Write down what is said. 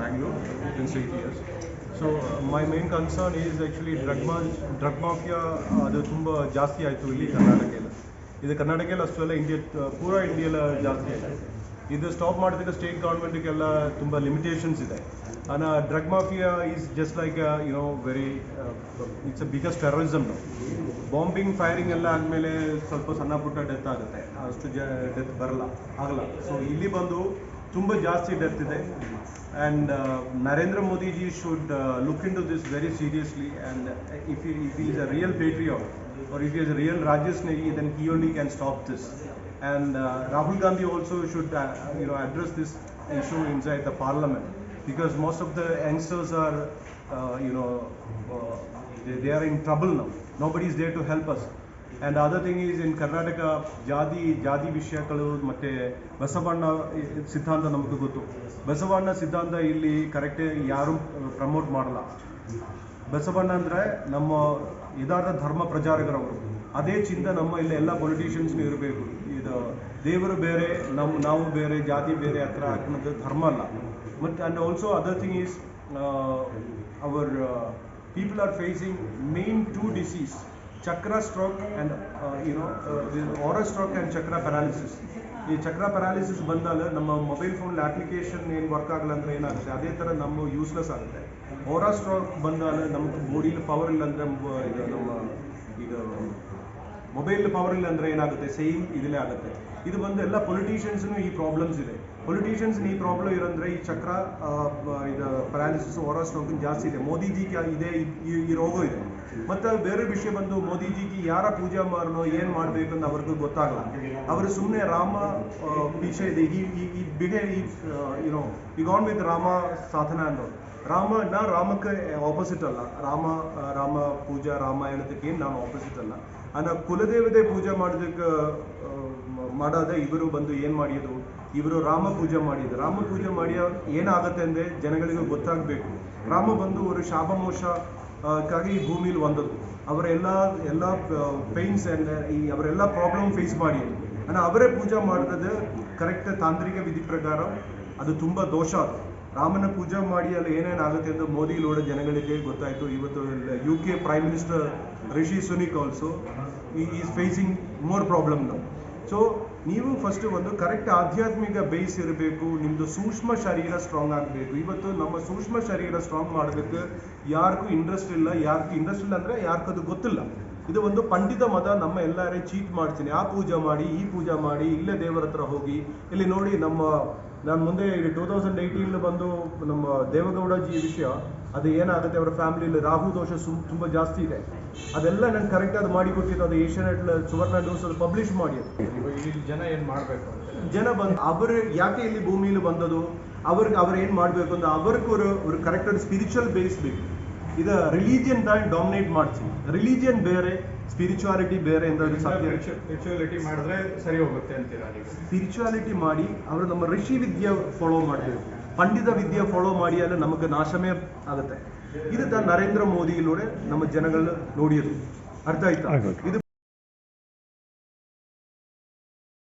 Bangalore since eight years. Uh, my main concern is actually drug ma- drug mafia ಅದು ತುಂಬ ಜಾಸ್ತಿ ಆಯಿತು ಇಲ್ಲಿ ಕರ್ನಾಟಕದಲ್ಲಿ. ಇದು ಕರ್ನಾಟಕದಲ್ಲಿ ಅಷ್ಟು ಅಲ್ಲ ಇಂಡಿಯಾ ಪೂರಾ ಇಂಡಿಯಲ್ಲ ಜಾಸ್ತಿ ಆಯಿತು. ಇದು ಸ್ಟಾಪ್ ಮಾಡೋದಕ್ಕೆ ಸ್ಟೇಟ್ ಗೌರ್ಮೆಂಟಿಗೆಲ್ಲ ತುಂಬ ಲಿಮಿಟೇಷನ್ಸ್ ಇದೆ. ಆನ drug mafia is just like you know very it's a biggest terrorism bombing firing ಎಲ್ಲ ಆದಮೇಲೆ ಸ್ವಲ್ಪ ಸಣ್ಣ ಪುಟ್ಟ ಡೆತ್ ಆಗುತ್ತೆ. ಅಷ್ಟು ಜ ಡೆತ್ ಬರಲ್ಲ ಆಗಲ್ಲ. ಸೊ ಇಲ್ಲಿ ಬಂದು ತುಂಬ ಜಾಸ್ತಿ ಡೆತ್ ಇದೆ. And uh, Narendra Modi ji should uh, look into this very seriously. And uh, if he, if he is a real patriot or if he is a real Rajasnegi, then he only can stop this. And Rahul Gandhi also should you know address this issue inside the parliament because most of the answers are you know they, they are in trouble now. Nobody is there to help us. And other thing is in Karnataka ಜಾತಿ ಜಾತಿ ವಿಷಯಗಳು ಮತ್ತು ಬಸವಣ್ಣ ಸಿದ್ಧಾಂತ ನಮಗೆ ಗೊತ್ತು. ಬಸವಣ್ಣ ಸಿದ್ಧಾಂತ ಇಲ್ಲಿ ಕರೆಕ್ಟೇ ಯಾರೂ ಪ್ರಮೋಟ್ ಮಾಡಲ್ಲ. ಬಸವಣ್ಣ ಅಂದರೆ ನಮ್ಮ ಯಥಾರ್ಥ ಧರ್ಮ ಪ್ರಚಾರಕರವರು. ಅದೇ ಚಿಂತೆ ನಮ್ಮ ಇಲ್ಲಿ ಎಲ್ಲ ಪೊಲಿಟಿಷಿಯನ್ಸ್ನು ಇರಬೇಕು. ಇದು ದೇವರು ಬೇರೆ ನಮ್ಮ ನಾವು ಬೇರೆ, ಜಾತಿ ಬೇರೆ ಹತ್ರ ಹಾಕೋದು ಧರ್ಮ ಅಲ್ಲ. ಮತ್ತು and also other thing is our people are facing main two disease ಚಕ್ರ ಸ್ಟ್ರೋಕ್ ಆ್ಯಂಡ್ ಯುನೋ ಆರ ಸ್ಟ್ರೋಕ್ ಆ್ಯಂಡ್ ಚಕ್ರ ಪ್ಯಾರಾಲಿಸಿಸ್ ಈ ಚಕ್ರ ಪ್ಯಾರಾಲಿಸಿಸ್ ಬಂದಾಗ ನಮ್ಮ ಮೊಬೈಲ್ ಫೋನ್ ಅಪ್ಲಿಕೇಶನ್ ಏನು ವರ್ಕ್ ಆಗಲ್ಲ ಅಂದ್ರೆ ಏನಾಗುತ್ತೆ? ಅದೇ ಥರ ನಮ್ಮ ಯೂಸ್ಲೆಸ್ ಆಗುತ್ತೆ. ಓರಾ ಸ್ಟ್ರೋಕ್ ಬಂದಾಗ ನಮ್ಗೆ ಬಾಡಿಲಿ ಪವರ್ ಇಲ್ಲ ಅಂದರೆ ನಮ್ಮ, ಈಗ ಮೊಬೈಲ್ ಪವರ್ ಇಲ್ಲ ಅಂದರೆ ಏನಾಗುತ್ತೆ? ಸೇಮ್ ಇದಲ್ಲೇ ಆಗುತ್ತೆ. ಇದು ಬಂದು ಎಲ್ಲ ಪೊಲಿಟಿಷಿಯನ್ಸ್ನು ಈ ಪ್ರಾಬ್ಲಮ್ಸ್ ಇದೆ. ಪೊಲಿಟಿಷಿಯನ್ಸ್ ಈ ಪ್ರಾಬ್ಲಮ್ ಇರೋಂದ್ರೆ ಈ ಚಕ್ರ ಇದು ಪ್ಯಾರಾಲಿಸಿಸ್ ಓರಾ ಸ್ಟ್ರೋಕ್ ಜಾಸ್ತಿ ಇದೆ. ಮೋದಿಜಿಗೆ ಇದೆ, ಈ- ರೋಗ ಇದೆ. ಮತ್ತೆ ಬೇರೆ ವಿಷಯ ಬಂದು ಮೋದಿಜಿಗೆ ಯಾರ ಪೂಜೆ ಮಾಡಲು ಏನು ಮಾಡಬೇಕು ಅಂತ ಅವ್ರಿಗೂ ಗೊತ್ತಾಗಲ್ಲ. ಅವರು ಸುಮ್ಮನೆ ರಾಮ ವಿಷಯ ಇದೆ. ಈ ಯುನೋ ಈ ಗಾನ್ ವಿತ್ ರಾಮ ಸಾಧನ ಅನ್ನೋದು ರಾಮ, ನಾ ರಾಮಕ್ಕೆ ಆಪೋಸಿಟ್ ಅಲ್ಲ. ರಾಮ ರಾಮ ಪೂಜಾ, ರಾಮಾಯಣದಕ್ಕೆ ಏನು ನಾನು ಆಪೋಸಿಟ್ ಅಲ್ಲ. ಅನ್ನ ಕುಲದೇವತೆ ಪೂಜೆ ಮಾಡೋದಕ್ಕೆ ಮಾಡದೆ ಇವರು ಬಂದು ಏನು ಮಾಡಿದ್ರು? ಇವರು ರಾಮ ಪೂಜೆ ಮಾಡಿದ್ರು. ರಾಮ ಪೂಜೆ ಮಾಡಿ ಏನಾಗತ್ತೆ ಅಂದರೆ ಜನಗಳಿಗೆ ಗೊತ್ತಾಗಬೇಕು. ರಾಮ ಬಂದು ಅವರು ಶಾಪಮೋಷಕ್ಕಾಗಿ ಈ ಭೂಮಿಲಿ ಬಂದದ್ದು ಅವರ ಎಲ್ಲ ಎಲ್ಲ ಆ್ಯಂಡ್ ಈ, ಅವರೆಲ್ಲ ಪ್ರಾಬ್ಲಮ್ ಫೇಸ್ ಮಾಡಿ ಅನ್ನ ಅವರೇ ಪೂಜೆ ಮಾಡಿದ್ರೆ ಕರೆಕ್ಟ್ ತಾಂತ್ರಿಕ ವಿಧಿ ಪ್ರಕಾರ ಅದು ತುಂಬ ದೋಷ ಅದು. ರಾಮನ ಪೂಜೆ ಮಾಡಿ ಅಲ್ಲಿ ಏನೇನಾಗುತ್ತೆ ಅಂತ ಮೋದಿ ನೋಡೋ ಜನಗಳಿಗೆ ಗೊತ್ತಾಯಿತು. ಇವತ್ತು U K prime minister Rishi Sunak also is facing more problem ನಾವು ಸೊ ನೀವು ಫಸ್ಟ್ ಒಂದು ಕರೆಕ್ಟ್ ಆಧ್ಯಾತ್ಮಿಕ ಬೇಸ್ ಇರಬೇಕು ನಿಮ್ಮದು ಸೂಕ್ಷ್ಮ ಶರೀರ ಸ್ಟ್ರಾಂಗ್ ಆಗಬೇಕು. ಇವತ್ತು ನಮ್ಮ ಸೂಕ್ಷ್ಮ ಶರೀರ ಸ್ಟ್ರಾಂಗ್ ಮಾಡೋದಕ್ಕೆ ಯಾರಿಗೂ ಇಂಟ್ರೆಸ್ಟ್ ಇಲ್ಲ, ಯಾರಿಗೂ ಇಂಟ್ರೆಸ್ಟ್ ಇಲ್ಲ ಅಂದರೆ ಯಾರಿಗೂ ಅದು ಗೊತ್ತಿಲ್ಲ. ಇದು ಒಂದು ಪಂಡಿತ ಮತ ನಮ್ಮ ಎಲ್ಲರೇ ಚೀಟ್ ಮಾಡ್ತೀನಿ. ಆ ಪೂಜೆ ಮಾಡಿ ಈ ಪೂಜೆ ಮಾಡಿ ಇಲ್ಲೇ ದೇವರ ಹತ್ರ ಹೋಗಿ ಇಲ್ಲಿ ನೋಡಿ ನಮ್ಮ ನಾನು ಮುಂದೆ ಇಲ್ಲಿ ಟೂ ತೌಸಂಡ್ ಏಯ್ಟೀನ್ ಬಂದು ನಮ್ಮ ದೇವೇಗೌಡಜಿ ವಿಷಯ ಅದು ಏನಾಗುತ್ತೆ ಅವರ ಫ್ಯಾಮಿಲಿಯಲ್ಲಿ ರಾಹು ದೋಷ ಸುಮ್ ತುಂಬ ಜಾಸ್ತಿ ಇದೆ. ಅದೆಲ್ಲ ನಾನು ಕರೆಕ್ಟಾಗಿ ಮಾಡಿ ಕೊಟ್ಟಿದ್ದು ಅದು ಏಷ್ಯಾ ನೆಟ್ ಸುವರ್ಣ ನ್ಯೂಸಲ್ಲಿ ಪಬ್ಲಿಷ್ ಮಾಡಿ ಜನ ಏನು ಮಾಡಬೇಕು ಜನ ಬಂದು ಅವರು ಯಾಕೆ ಇಲ್ಲಿ ಭೂಮಿಯಲ್ಲಿ ಬಂದದು? ಅವ್ರಿಗೆ ಅವ್ರು ಏನು ಮಾಡಬೇಕು ಅಂತ ಅವ್ರಿಗೆ ಅವ್ರು ಕರೆಕ್ಟಾಗಿ ಸ್ಪಿರಿಚುವಲ್ ಬೇಯಿಸ್ಬೇಕು ಇದ ರಿಲಿಜಿಯನ್ ದಾಂಡ್ ಡಾಮಿನೇಟ್ ಮಾಡ್ತೀನಿ ರಿಲಿಜಿಯನ್ ಬೇರೆ ಸ್ಪಿರಿಚುಯಾಲಿಟಿ ಬೇರೆ ಎಂದ್ರೆ ಸಾಧ್ಯ. ಮಾಡಿದ್ರೆ ಸರಿ ಹೋಗುತ್ತೆ ಅಂತೀರಾ ಸ್ಪಿರಿಚುಯಾಲಿಟಿ ಮಾಡಿ ಅವರು ನಮ್ಮ ಋಷಿ ವಿದ್ಯೆ ಫಾಲೋ ಮಾಡಬೇಕು ಪಂಡಿತ ವಿದ್ಯೆ ಫಾಲೋ ಮಾಡಿ ಅಲ್ಲ ನಮಗೆ ನಾಶಮೇ ಆಗುತ್ತೆ. ಇದು ನರೇಂದ್ರ ಮೋದಿ ಮೋದಿಲೂಡೆ ನಮ್ಮ ಜನಗಳನ್ನ ನೋಡಿಯೋದು ಅರ್ಥ ಆಯ್ತಾ? ಇದು